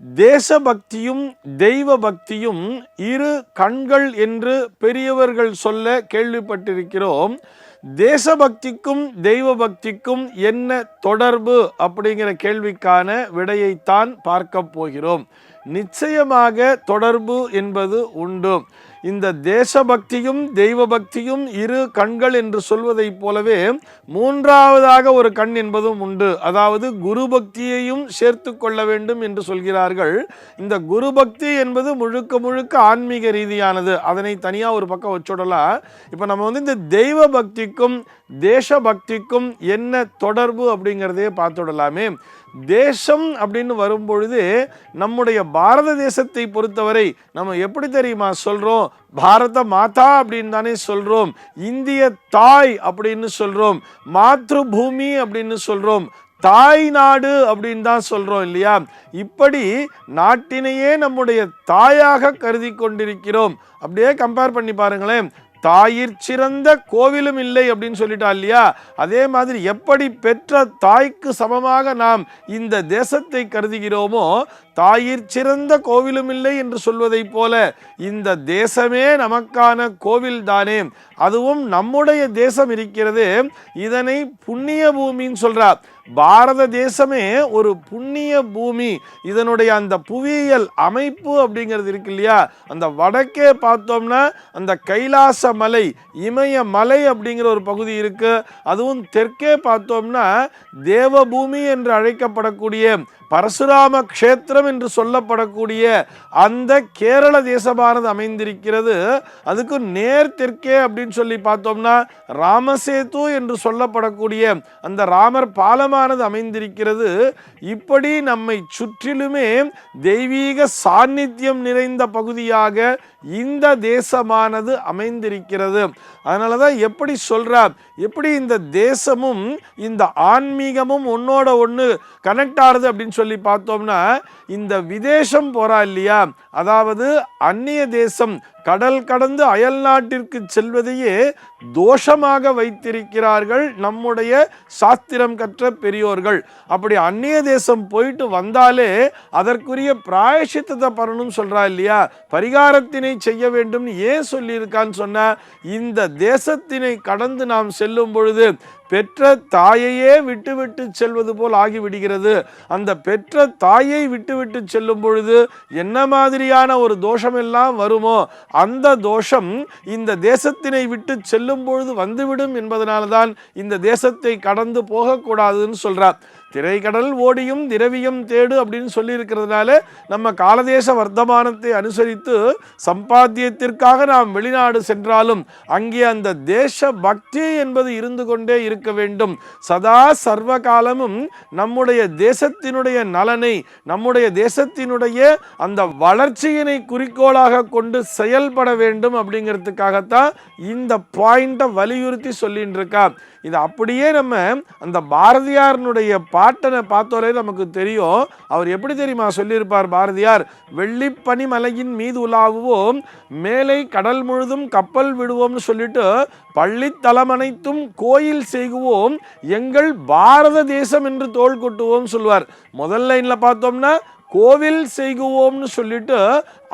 தேசபக்தியும் தெய்வ பக்தியும் இரு கண்கள் என்று பெரியவர்கள் சொல்ல கேள்விப்பட்டிருக்கிறோம். தேசபக்திக்கும் தெய்வ பக்திக்கும் என்ன தொடர்பு அப்படிங்கிற கேள்விக்கான விடையைத்தான் பார்க்க போகிறோம். நிச்சயமாக தொடர்பு என்பது உண்டு. இந்த தேசபக்தியும் தெய்வ பக்தியும் இரு கண்கள் என்று சொல்வதைப் போலவே மூன்றாவதாக ஒரு கண் என்பதும் உண்டு. அதாவது குரு பக்தியையும் சேர்த்து கொள்ள வேண்டும் என்று சொல்கிறார்கள். இந்த குரு பக்தி என்பது முழுக்க முழுக்க ஆன்மீக ரீதியானது. அதனை தனியாக ஒரு பக்கம் வச்சுடலாம் இப்போ நம்ம வந்து இந்த தெய்வ பக்திக்கும் தேச பக்திக்கும் என்ன தொடர்பு அப்படிங்கிறதையே பார்த்துடலாமே. தேசம் அப்படின்னு வரும்பொழுது நம்முடைய பாரத தேசத்தை பொறுத்தவரை நம்ம எப்படி தெரியுமா சொல்கிறோம் பாரத மாதா அப்படின்னு தானே சொல்கிறோம் இந்திய தாய் அப்படின்னு சொல்கிறோம் மாத்ரு பூமி அப்படின்னு சொல்கிறோம் தாய் நாடு அப்படின்னு தான் சொல்கிறோம் இல்லையா? இப்படி நாட்டினையே நம்முடைய தாயாக கருதி கொண்டிருக்கிறோம். அப்படியே கம்பேர் பண்ணி பாருங்களேன். தாயிற் சிறந்த கோவிலும் இல்லை அப்படின்னு சொல்லிட்டா இல்லையா? அதே மாதிரி எப்படி பெற்ற தாய்க்கு சமமாக நாம் இந்த தேசத்தை கருதுகிறோமோ தாயிற் சிறந்த கோவிலும் இல்லை என்று சொல்வதைப் போல இந்த தேசமே நமக்கான கோவில் தானே. அதுவும் நம்முடைய தேசம் இருக்கிறது. இதனை புண்ணிய பூமின்னு சொல்றார் பாரத தேசமே ஒரு புண்ணிய பூமி. இதனுடைய அந்த புவியியல் அமைப்பு அப்படிங்கிறது இருக்கு இல்லையா? அந்த வடக்கே பார்த்தோம்னா அந்த கைலாச மலை இமய மலை அப்படிங்கிற ஒரு பகுதி இருக்கு. அதுவும் தெற்கே பார்த்தோம்னா தேவபூமி என்று அழைக்கப்படக்கூடிய பரசுராம க்ஷேத்திரம் என்று சொல்லப்படக்கூடிய அந்த கேரள தேசமானது அமைந்திருக்கிறது. அதுக்கு நேர் தெற்கே அப்படின்னு சொல்லி பார்த்தோம்னா ராமசேது என்று சொல்லப்படக்கூடிய அந்த ராமர் பாலம் பாலமானது அமைந்திருக்கிறது. இப்படி நம்மை சுற்றிலுமே தெய்வீக சாநித்தியம் நிறைந்த பகுதியாக இந்த தேசமானது அமைந்திருக்கிறது. அதனால தான் எப்படி சொல்கிறார் எப்படி இந்த தேசமும் இந்த ஆன்மீகமும் ஒன்னோட ஒன்று கனெக்ட் ஆகுது அப்படின்னு சொல்லி பார்த்தோம்னா இந்த விதேசம் போறா இல்லையா? அதாவது அந்நிய தேசம் கடல் கடந்து அயல் நாட்டிற்கு செல்வதையே தோஷமாக வைத்திருக்கிறார்கள் நம்முடைய சாஸ்திரம் கற்ற பெரியோர்கள். அப்படி அந்நிய தேசம் போயிட்டு வந்தாலே அதற்குரிய பிராயசித்தத்தை பண்ணணும் சொல்றா இல்லையா? பரிகாரத்தினை செய்ய வேண்டும்னு ஏன் சொல்லியிருக்கான்னு சொன்ன இந்த தேசத்தினை கடந்து நாம் செல்லும் பொழுது பெற்ற தாயையே விட்டுவிட்டு செல்வது போல் ஆகிவிடுகிறது. அந்த பெற்ற தாயை விட்டுவிட்டு செல்லும் பொழுது என்ன மாதிரியான ஒரு தோஷம் எல்லாம் வருமோ அந்த தோஷம் இந்த தேசத்தினை விட்டு செல்லும் பொழுது வந்துவிடும் என்பதனால்தான் இந்த தேசத்தை கடந்து போகக்கூடாதுன்னு சொல்றார். திரைக்கடல் ஓடியும் திரவியம் தேடு அப்படின்னு சொல்லியிருக்கிறதுனால நம்ம காலதேச வர்த்தமானத்தை அனுசரித்து சம்பாத்தியத்திற்காக நாம் வெளிநாடு சென்றாலும் அங்கே அந்த தேச பக்தி என்பது இருந்து கொண்டே இருக்க வேண்டும். சதா சர்வ காலமும் நம்முடைய தேசத்தினுடைய நலனை நம்முடைய தேசத்தினுடைய அந்த வளர்ச்சியினை குறிக்கோளாக கொண்டு செயல்பட வேண்டும் அப்படிங்கிறதுக்காகத்தான் இந்த பாயிண்ட்டை வலியுறுத்தி சொல்லிட்டு இருக்கா. இது அப்படியே நம்ம அந்த பாரதியாரனுடைய பாட்டனை பார்த்தோரே நமக்கு தெரியும். அவர் எப்படி தெரியுமா சொல்லியிருப்பார் பாரதியார்? வெள்ளிப்பனி மலையின் மீது உலாவுவோம் மேலே கடல் முழுதும் கப்பல் விடுவோம்னு சொல்லிட்டு பள்ளித்தலம் அனைத்தும் கோயில் செய்குவோம் எங்கள் பாரத தேசம் என்று தோள் கொட்டுவோம் சொல்வார் முதல் லைனில் பார்த்தோம்னா கோவில் செய்குவோம்னு சொல்லிட்டு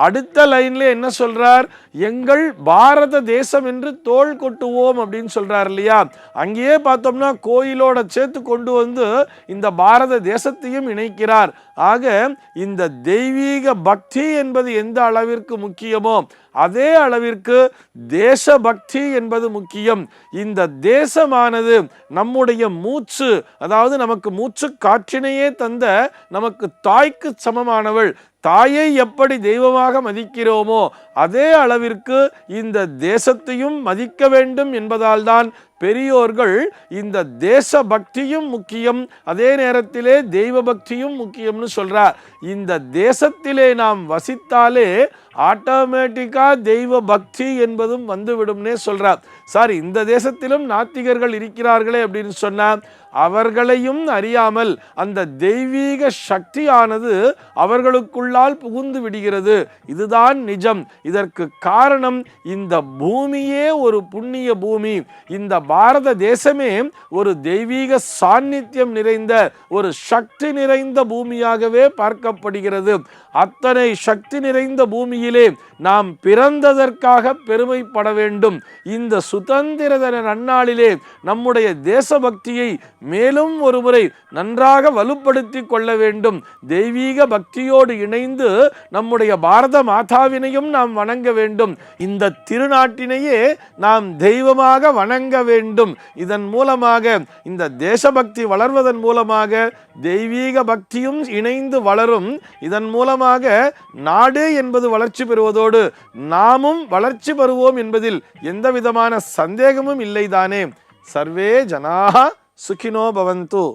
அடுத்த லைன்ல என்ன சொல்றார்? எங்கள் பாரத தேசம் என்று தோள் கொட்டுவோம் அப்படின்னு சொல்றார் இல்லையா? அங்கேயே பார்த்தோம்னா கோயிலோட சேர்த்து கொண்டு வந்து இந்த பாரத தேசத்தையும் இணைக்கிறார். ஆக இந்த தெய்வீக பக்தி என்பது எந்த அளவிற்கு முக்கியமோ அதே அளவிற்கு தேசபக்தி என்பது முக்கியம். இந்த தேசமானது நம்முடைய மூச்சு அதாவது நமக்கு மூச்சு காற்றினையே தந்த நமக்கு தாய்க்கு சமமானவள். தாயை எப்படி தெய்வமாக மதிக்கிறோமோ அதே அளவிற்கு இந்த தேசத்தையும் மதிக்க வேண்டும் என்பதால் தான் பெரியோர்கள் இந்த தேச பக்தியும் முக்கியம். அதே நேரத்திலே தெய்வ பக்தியும் முக்கியம்னு சொல்கிறார் இந்த தேசத்திலே நாம் வசித்தாலே ஆட்டோமேட்டிக்காக தெய்வ பக்தி என்பதும் வந்துவிடும்னே சொல்கிறார் சார் இந்த தேசத்திலும் நாத்திகர்கள் இருக்கிறார்களே அப்படின்னு சொன்னால் அவர்களையும் அறியாமல் அந்த தெய்வீக சக்தியானது அவர்களுக்குள்ளால் புகுந்து விடுகிறது. இதுதான் நிஜம். இதற்கு காரணம் இந்த பூமியே ஒரு புண்ணிய பூமி. இந்த பாரத தேசமே ஒரு தெய்வீக சாநித்தியம் நிறைந்த ஒரு சக்தி நிறைந்த பூமியாகவே பார்க்கப்படுகிறது. அத்தனை சக்தி நிறைந்த பூமியிலே நாம் பிறந்ததற்காக பெருமைப்பட வேண்டும். இந்த சுதந்திர தின நன்னாளிலே நம்முடைய தேசபக்தியை மேலும் ஒரு முறை நன்றாக வலுப்படுத்தி கொள்ள வேண்டும். தெய்வீக பக்தியோடு இணைந்து நம்முடைய பாரத மாதாவினையும் நாம் வணங்க வேண்டும். இந்த திருநாட்டினையே நாம் தெய்வமாக வணங்க வேண்டும். இதன் மூலமாக இந்த தேசபக்தி வளர்வதன் மூலமாக தெய்வீக பக்தியும் இணைந்து வளரும். இதன் மூலமாக நாடு என்பது வளர்ச்சி பெறுவதோடு நாமும் வளர்ச்சி பெறுவோம் என்பதில் எந்த விதமான சந்தேகமும் இல்லைதானே. சர்வே ஜனாக சுகினோ பவந்து.